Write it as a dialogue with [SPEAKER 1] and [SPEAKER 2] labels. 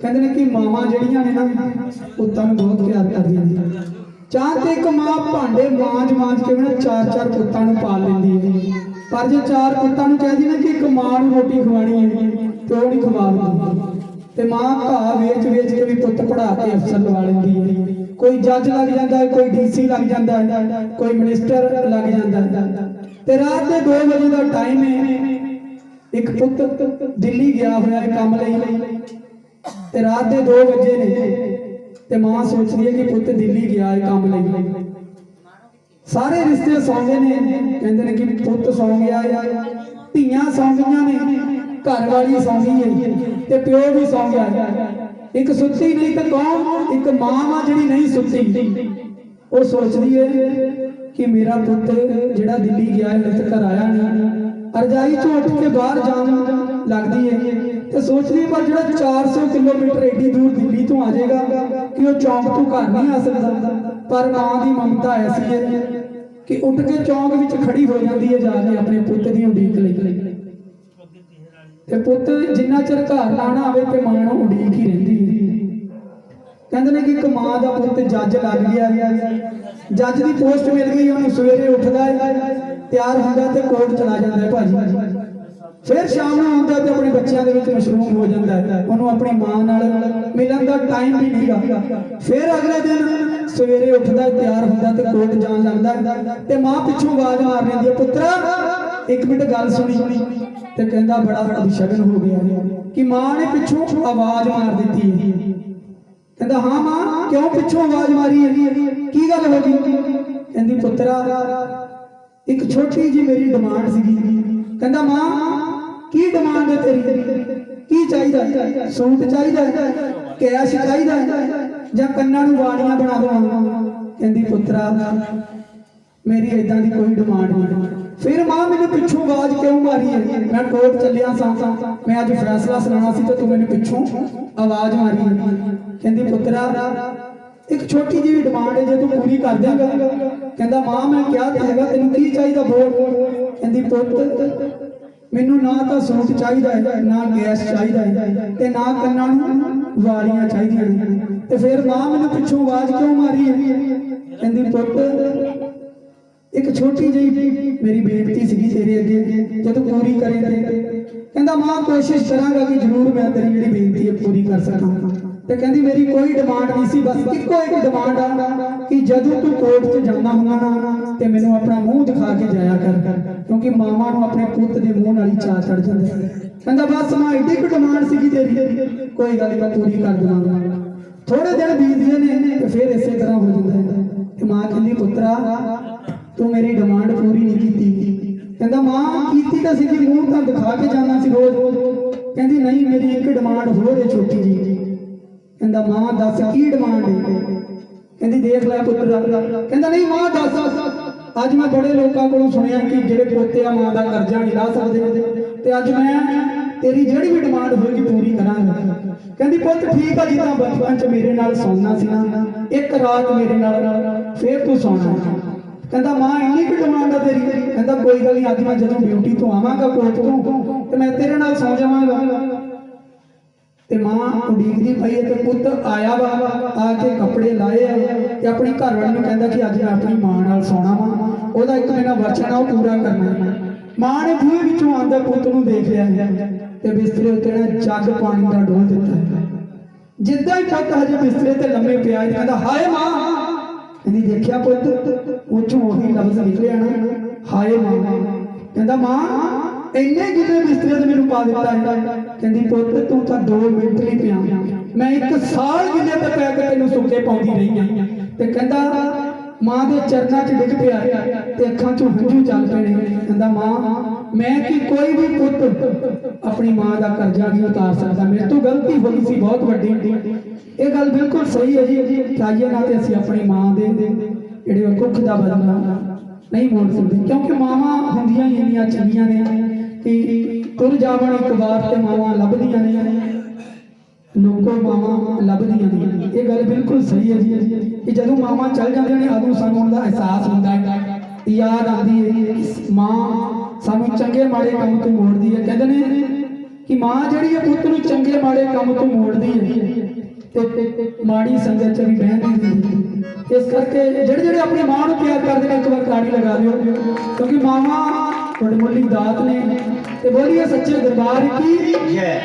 [SPEAKER 1] ਕਹਿੰਦੇ ਨੇ ਕਿ ਮਾਵਾਂ ਜਿਹੜੀਆਂ ਨੇ ਨਾ ਪੁੱਤਾਂ ਨੂੰ ਬਹੁਤ ਪਿਆਰ ਕਰਦੀਆਂ ਨੇ। ਚਾਹ ਤੇ ਇੱਕ ਮਾਂ ਭਾਂਡੇ ਮਾਂਜ ਮਾਂਜ ਕੇ ਨਾ ਚਾਰ ਚਾਰ ਪੁੱਤਾਂ ਨੂੰ ਪਾਲ ਲੈਂਦੀ ਹੈ। ਪਰ ਜੇ ਚਾਰ ਪੁੱਤਾਂ ਨੂੰ ਕਹਿੰਦੀ ਨਾ ਕਿ ਇੱਕ ਮਾਂ ਨੂੰ ਰੋਟੀ ਖਵਾਣੀ ਹੈ, ਤੇ ਉਹ ਨਹੀਂ ਖਵਾਉਂਦੀ ਤੇ ਮਾਂ ਘਾਹ ਵੇਚ ਵੇਚ ਕੇ ਵੀ ਪੁੱਤ ਪੜਾ ਕੇ ਅਫਸਰ ਲਵਾ ਲੈਂਦੀ ਹੈ। ਕੋਈ ਜੱਜ ਲੱਗ ਜਾਂਦਾ ਹੈ, ਕੋਈ ਡੀਸੀ ਲੱਗ ਜਾਂਦਾ ਹੈ, ਕੋਈ ਮਿਨਿਸਟਰ ਲੱਗ ਜਾਂਦਾ ਹੈ। ਤੇ ਰਾਤ ਦੇ 2 ਵਜੇ ਦਾ ਟਾਈਮ ਹੈ। ਇੱਕ ਪੁੱਤ ਦਿੱਲੀ ਗਿਆ ਹੋਇਆ ਹੈ ਕੰਮ ਲਈ। ਤੇ ਰਾਤ ਦੇ 2 ਵਜੇ ਨੇ ਤੇ ਮਾਂ ਸੋਚਦੀ ਹੈ ਕਿ ਪੁੱਤ ਦਿੱਲੀ ਗਿਆ ਹੈ ਕੰਮ ਲਈ। ਸਾਰੇ ਰਿਸ਼ਤੇ ਸੌਂਦੇ ਨੇ, ਕਹਿੰਦੇ ਨੇ ਕਿ ਪੁੱਤ ਸੌਂ ਗਿਆ ਹੈ ਧੀਆਂ ਸੌਂ ਨੇ ਘਰ ਵਾਲੀ ਸੌਂ ਹੈ ਤੇ ਪਿਓ ਵੀ ਸੌਂ ਗਿਆ। ਹੈ ਇੱਕ ਸੁੱਤੀ ਨਹੀਂ ਤਾਂ ਕੌਣ? ਇੱਕ ਮਾਂ ਵਾ ਜਿਹੜੀ ਨਹੀਂ ਸੁੱਤੀ। ਉਹ ਸੋਚਦੀ ਹੈ ਕਿ ਮੇਰਾ ਪੁੱਤ ਜਿਹੜਾ ਦਿੱਲੀ ਗਿਆ ਹੈ ਘਰ ਆਇਆ ਨਹੀਂ ਅਰਜਾਈ ਝੋਟ ਕੇ ਬਾਹਰ ਜਾਣ ਲੱਗਦੀ ਹੈ। ਤੇ ਸੋਚਦੀ ਹੈ ਪਰ ਜਿਹੜਾ 400 ਕਿਲੋਮੀਟਰ ਏਡੀ ਦੂਰ ਦਿੱਲੀ ਤੋਂ ਆ ਜਾਏਗਾ ਕਿ ਉਹ ਚੌਂਕ ਤੋਂ ਘਰ ਨਹੀਂ ਆ ਸਕਦਾ। ਪਰ ਮਾਂ ਦੀ ਮਮਤਾ ਐਸੀ ਹੈ ਕਿ ਉੱਠ ਕੇ ਚੌਂਕ ਵਿੱਚ ਖੜੀ ਹੋ ਜਾਂਦੀ ਹੈ ਜਾ ਕੇ ਆਪਣੇ ਪੁੱਤ ਦੀ ਉਡੀਕ ਲਈ। ਤੇ ਪੁੱਤ ਜਿੰਨਾ ਚਿਰ ਘਰ ਨਾ ਨਾ ਆਵੇ ਤੇ ਮਾਂ ਨੂੰ ਉਡੀਕ ਹੀ ਰਹਿੰਦੀ ਹੈ। ਕਹਿੰਦੇ ਨੇ ਕਿ ਇੱਕ ਮਾਂ ਦਾ ਪੁੱਤ ਜੱਜ ਲੱਗ ਗਿਆ। ਜੱਜ ਦੀ ਪੋਸਟ ਮਿਲ ਗਈ, ਉਹਨੂੰ ਸਵੇਰੇ ਉੱਠਦਾ ਹੈ, ਤਿਆਰ ਹੁੰਦਾ ਤੇ ਕੋਰਟ ਚਲਾ ਜਾਂਦਾ ਹੈ ਭਾਜੀ। ਫਿਰ ਸ਼ਾਮ ਨੂੰ ਆਉਂਦਾ ਤੇ ਆਪਣੇ ਬੱਚਿਆਂ ਦੇ ਵਿੱਚ ਮਸ਼ਰੂਮ ਹੋ ਜਾਂਦਾ ਹੈ। ਉਹਨੂੰ ਆਪਣੀ ਮਾਂ ਨਾਲ ਮਿਲਣ ਦਾ ਟਾਈਮ ਵੀ ਨਹੀਂਗਾ ਫਿਰ ਅਗਲੇ ਦਿਨ ਸਵੇਰੇ ਉੱਠਦਾ, ਤਿਆਰ ਹੁੰਦਾ ਤੇ ਕੋਰਟ ਜਾਣ ਲੱਗਦਾ ਤੇ ਮਾਂ ਪਿੱਛੋਂ ਆਵਾਜ਼ ਮਾਰ ਲੈਂਦੀ ਹੈ, ਪੁੱਤਰਾ, ਇੱਕ ਮਿੰਟ ਗੱਲ ਸੁਣੀ। ਤੇ ਕਹਿੰਦਾ, ਬੜਾ ਅਭਿਸ਼ਗਨ ਹੋ ਗਿਆ ਕਿ ਮਾਂ ਨੇ ਪਿੱਛੋਂ ਆਵਾਜ਼ ਮਾਰ ਦਿੱਤੀ ਕਹਿੰਦਾ, ਹਾਂ ਮਾਂ, ਕਿਉਂ ਪਿੱਛੋਂ ਆਵਾਜ਼ ਮਾਰੀ ਹੈ? ਕੀ ਗੱਲ ਹੋ ਗਈ? ਕਹਿੰਦੀ, ਪੁੱਤਰਾ, ਇੱਕ ਛੋਟੀ ਜੀ ਮੇਰੀ ਡਿਮਾਂਡ ਸੀਗੀ। ਕਹਿੰਦਾ, ਮਾਂ ਕੀ ਡਿਮਾਂਡ ਹੈ ਤੇਰੀ? ਕੀ ਚਾਹੀਦਾ? ਸੂਟ ਚਾਹੀਦਾ? ਕੈਸ਼ ਚਾਹੀਦਾ? ਜਾਂ ਕੰਨਾਂ ਨੂੰ ਵਾਲੀਆਂ ਬਣਾ ਦਵਾਂ? ਕਹਿੰਦੀ, ਪੁੱਤਰਾ, ਮੇਰੀ ਇਦਾਂ ਦੀ ਕੋਈ ਡਿਮਾਂਡ ਨਹੀਂ। ਫਿਰ ਮਾਂ ਮੈਨੂੰ ਪਿੱਛੋਂ ਆਵਾਜ਼ ਕਿਉਂ ਮਾਰੀ? ਹੈ ਮੈਂ ਕੋਰਟ ਚੱਲਿਆ ਸਾਂ। ਮੈਂ ਅੱਜ ਫੈਸਲਾ ਸੁਣਾਉਣਾ ਸੀ ਤੇ ਤੂੰ ਮੈਨੂੰ ਪਿੱਛੋਂ ਆਵਾਜ਼ ਮਾਰੀ। ਹੈ ਕਹਿੰਦੀ, ਪੁੱਤਰਾ, ਇੱਕ ਛੋਟੀ ਜਿਹੀ ਡਿਮਾਂਡ ਹੈ ਜੇ ਤੂੰ ਪੂਰੀ ਕਰ ਦੇਂਗਾ। ਕਹਿੰਦਾ, ਮਾਂ, ਮੈਂ ਕਿਹਾ ਹੈਗਾ, ਤੈਨੂੰ ਕੀ ਚਾਹੀਦਾ ਬੋਲ? ਕਹਿੰਦੀ, ਪੁੱਤ ਮੈਨੂੰ ਨਾ ਤਾਂ ਸੂਟ ਚਾਹੀਦਾ ਹੈ, ਨਾ ਗੈਸ ਚਾਹੀਦਾ ਹੈ ਤੇ ਨਾ ਕੰਨਾਂ ਨੂੰ ਵਾਲੀਆਂ ਚਾਹੀਦੀਆਂ ਨੇ। ਤੇ ਫਿਰ ਮਾਂ ਮੈਨੂੰ ਪਿੱਛੋਂ ਆਵਾਜ਼ ਕਿਉਂ ਮਾਰੀ ਕਹਿੰਦੀ, ਪੁੱਤ, ਇੱਕ ਛੋਟੀ ਜਿਹੀ ਮੇਰੀ ਬੇਨਤੀ ਸੀਗੀ ਤੇਰੇ ਅੱਗੇ ਜੇ ਤੂੰ ਪੂਰੀ ਕਰੇ ਤੇ। ਕਹਿੰਦਾ, ਮਾਂ, ਕੋਸ਼ਿਸ਼ ਕਰਾਂਗਾ ਕਿ ਜ਼ਰੂਰ ਮੈਂ ਤੇਰੀ ਜਿਹੜੀ ਬੇਨਤੀ ਹੈ ਪੂਰੀ ਕਰ ਸਕਾਂ। ਤੇ ਕਹਿੰਦੀ ਮੇਰੀ ਕੋਈ ਡਿਮਾਂਡ ਨਹੀਂ ਸੀ, ਬਸ ਇੱਕੋ ਇੱਕ ਡਿਮਾਂਡ ਆ ਕਿ ਜਦੋਂ ਤੂੰ ਕੋਰਟ 'ਚ ਜਾਂਦਾ ਹੁੰਦਾ ਨਾ, ਤੇ ਮੈਨੂੰ ਆਪਣਾ ਮੂੰਹ ਦਿਖਾ ਕੇ ਜਾਇਆ ਕਰ, ਕਿਉਂਕਿ ਮਾਵਾਂ ਨੂੰ ਆਪਣੇ ਪੁੱਤ ਦੇ ਮੂੰਹ ਨਾਲ ਹੀ ਚਾਹ ਚੜ ਜਾਂਦਾ। ਕਹਿੰਦਾ, ਬਸ ਮਾਂ ਏਡੀ ਕੁ ਡਿਮਾਂਡ ਸੀਗੀ ਤੇਰੀ। ਕੋਈ ਗੱਲ ਮੈਂ ਪੂਰੀ ਕਰ ਦੇਵਾਂਗਾ। ਥੋੜੇ ਦਿਨ ਬੀਤਦੇ ਨੇ, ਤੇ ਫਿਰ ਇਸੇ ਤਰ੍ਹਾਂ ਹੋ ਜਾਂਦਾ ਹੈ। ਤੇ ਮਾਂ ਕਹਿੰਦੀ, ਪੁੱਤਰਾ, ਤੂੰ ਮੇਰੀ ਡਿਮਾਂਡ ਪੂਰੀ ਨਹੀਂ ਕੀਤੀ। ਕਹਿੰਦਾ, ਮਾਂ, ਕੀਤੀ ਤਾਂ ਸੀਗੀ, ਮੂੰਹ ਤਾਂ ਦਿਖਾ ਕੇ ਜਾਣਾ ਸੀ ਰੋਜ਼। ਕਹਿੰਦੀ, ਨਹੀਂ, ਮੇਰੀ ਇੱਕ ਡਿਮਾਂਡ ਹੋਰ ਹੈ ਛੋਟੀ ਜੀ ਕਹਿੰਦਾ, ਮਾਂ ਦੱਸ ਕੀ ਡਿਮਾਂਡ ਹੈ ਕਹਿੰਦੀ, ਦੇਖ ਲੈ ਪੁੱਤਰਾ, ਕਹਿੰਦਾ, ਨਹੀਂ ਮਾਂ ਦੱਸ, ਅੱਜ ਮੈਂ ਬੜੇ ਲੋਕਾਂ ਕੋਲੋਂ ਸੁਣਿਆ ਕਿ ਜਿਹੜੇ ਪੋਤੇ ਆ ਮਾਂ ਦਾ ਕਰਜ਼ਾ ਨਹੀਂ ਲਾ ਸਕਦੇ। ਤੇ ਅੱਜ ਮੈਂ ਤੇਰੀ ਜਿਹੜੀ ਵੀ ਡਿਮਾਂਡ ਹੋਏਗੀ ਪੂਰੀ ਕਰਾਂਗਾ। ਕਹਿੰਦੀ, ਪੁੱਤ, ਠੀਕ ਆ, ਜਿੱਦਾਂ ਬਚਪਨ ਚ ਮੇਰੇ ਨਾਲ ਸੌਣਾ ਸੀ ਨਾ, ਇੱਕ ਰਾਤ ਮੇਰੇ ਨਾਲ ਫੇਰ ਤੂੰ ਸੌਣਾ। ਕਹਿੰਦਾ, ਮਾਂ, ਇੰਨੀ ਕੁ ਡਿਮਾਂਡ ਆ ਤੇਰੀ। ਕਹਿੰਦਾ, ਕੋਈ ਗੱਲ ਨਹੀਂ, ਅੱਜ ਮੈਂ ਜਦੋਂ ਡਿਊਟੀ ਤੋਂ ਆਵਾਂਗਾ ਕੋਰਟ ਤੋਂ, ਤੇ ਮੈਂ ਤੇਰੇ ਨਾਲ ਸੌ ਜਾਵਾਂਗਾ। ਤੇ ਮਾਂ ਉਡੀਕਦੀ ਪਈ ਤੇ ਪੁੱਤ ਆਇਆ ਵਾ, ਆ ਕੇ ਕੱਪੜੇ ਲਾਏ ਆ ਤੇ ਆਪਣੀ ਘਰ ਵਾਲੀ ਨੂੰ ਕਹਿੰਦਾ ਕਿ ਅੱਜ ਮੈਂ ਆਪਣੀ ਮਾਂ ਨਾਲ ਸੌਣਾ ਵਾ। ਉਹਦਾ ਇੱਕ ਮੇਰਾ ਵਚਨ ਆ ਉਹ ਪੂਰਾ ਕਰਨਾ ਮਾਂ ਨੇ ਬੂਹੇ ਵਿੱਚੋਂ ਆਂਦਾ ਪੁੱਤ ਨੂੰ ਦੇਖ ਲਿਆ ਤੇ ਬਿਸਤਰੇ ਉੱਤੇ ਨਾ ਜੱਗ ਪਾਣੀ ਦਾ ਡੋਲ ਦਿੱਤਾ। ਜਿੱਦਾਂ ਹੀ ਪੁੱਤ ਹਜੇ ਬਿਸਤਰੇ ਤੇ ਲੰਮੇ ਪਿਆ ਹੈ ਕਹਿੰਦਾ, ਹਾਏ ਮਾਂ! ਕਹਿੰਦੀ ਦੇਖਿਆ ਪੁੱਤ, ਉੱਚੋਂ ਉਹੀ ਲਫ਼ਜ਼ ਨਿਕਲਿਆ ਨਾ, ਹਾਏ ਮਾਂ! ਕਹਿੰਦਾ, ਮਾਂ ਇੰਨੇ ਕਿਤੇ ਬਿਸਤਰੇ ਤੇ ਮੈਨੂੰ ਪਾ ਦਿੱਤਾ ਹੈ। ਕਹਿੰਦੀ, ਪੁੱਤ, ਤੂੰ ਤਾਂ 2 ਮਿੰਟ ਨਹੀਂ ਪਿਆ। ਮੈਂ ਇੱਕ ਸਾਲ ਗਿੱਲੇ ਤੇ ਪੈ ਕੇ ਤੈਨੂੰ ਸੁੱਕੇ ਪਾਉਂਦੀ ਰਹੀ ਹਾਂ। ਤੇ ਕਹਿੰਦਾ, ਮਾਂ ਦੇ ਚਰਨਾਂ 'ਚ ਡਿੱਗ ਪਿਆ ਤੇ ਅੱਖਾਂ 'ਚੋਂ ਹੰਝੂ ਚੱਲ ਪੈਣੇ ਕਹਿੰਦਾ, ਮਾਂ, ਮੈਂ ਕਿ ਕੋਈ ਵੀ ਪੁੱਤ ਆਪਣੀ ਮਾਂ ਦਾ ਕਰਜ਼ਾ ਨਹੀਂ ਉਤਾਰ ਸਕਦਾ। ਮੇਰੇ ਤੋਂ ਗਲਤੀ ਹੋਈ ਸੀ, ਬਹੁਤ ਵੱਡੀ। ਇਹ ਗੱਲ ਬਿਲਕੁਲ ਸਹੀ ਹੈ ਜੀ। ਚਾਹੀਏ ਨਾ ਤੇ ਅਸੀਂ ਆਪਣੀ ਮਾਂ ਦੇ ਜਿਹੜੇ ਕੁੱਖ ਦਾ ਬਦਲਾ ਨਹੀਂ ਮੋੜ ਸਕਦੇ। ਕਿਉਂਕਿ ਮਾਵਾਂ ਹੁੰਦੀਆਂ ਹੀ ਇੰਨੀਆਂ ਚੰਗੀਆਂ ਨੇ। ਕਿ ਤੁਰ ਜਾਵਣ ਇੱਕ ਵਾਰ ਤੇ ਮਾਵਾਂ ਲੱਭਦੀਆਂ ਨੇ ਲੋਕੋ ਮਾਵਾਂ ਲੱਭਦੀਆਂ ਨੇ ਇਹ ਗੱਲ ਬਿਲਕੁਲ ਸਹੀ ਹੈ ਜੀ, ਕਿ ਜਦੋਂ ਮਾਵਾਂ ਚੱਲ ਜਾਂਦੀਆਂ ਨੇ ਉਦੋਂ ਸਾਨੂੰ ਉਹਦਾ ਅਹਿਸਾਸ ਹੁੰਦਾ ਹੈ। ਯਾਦ ਆਉਂਦੀ ਹੈ ਮਾਂ ਸਾਨੂੰ ਚੰਗੇ ਮਾੜੇ ਕੰਮ ਤੋਂ ਮੋੜਦੀ ਹੈ। ਕਹਿੰਦੇ ਨੇ ਕਿ ਮਾਂ ਜਿਹੜੀ ਹੈ ਪੁੱਤ ਨੂੰ ਚੰਗੇ ਮਾੜੇ ਕੰਮ ਤੋਂ ਮੋੜਦੀ ਹੈ ਤੇ ਮਾੜੀ ਸੰਗਤ ਚ ਵੀ ਬਹਿੰਦੀ ਨਹੀਂ ਇਸ ਕਰਕੇ ਜਿਹੜੇ ਜਿਹੜੇ ਆਪਣੀ ਮਾਂ ਨੂੰ ਪਿਆਰ ਕਰਦੇ ਨੇ, ਇੱਕ ਵਾਰ ਤਾੜੀ ਲਗਾ ਦਿਓ। ਕਿਉਂਕਿ ਮਾਵਾਂ ਵਡਮੁੱਲੀ ਦਾਤ ਨੇ ਤੇ ਬੋਲੀਏ ਸੱਚੇ ਦਰਬਾਰ ਕੀ?
[SPEAKER 2] ਜੈ।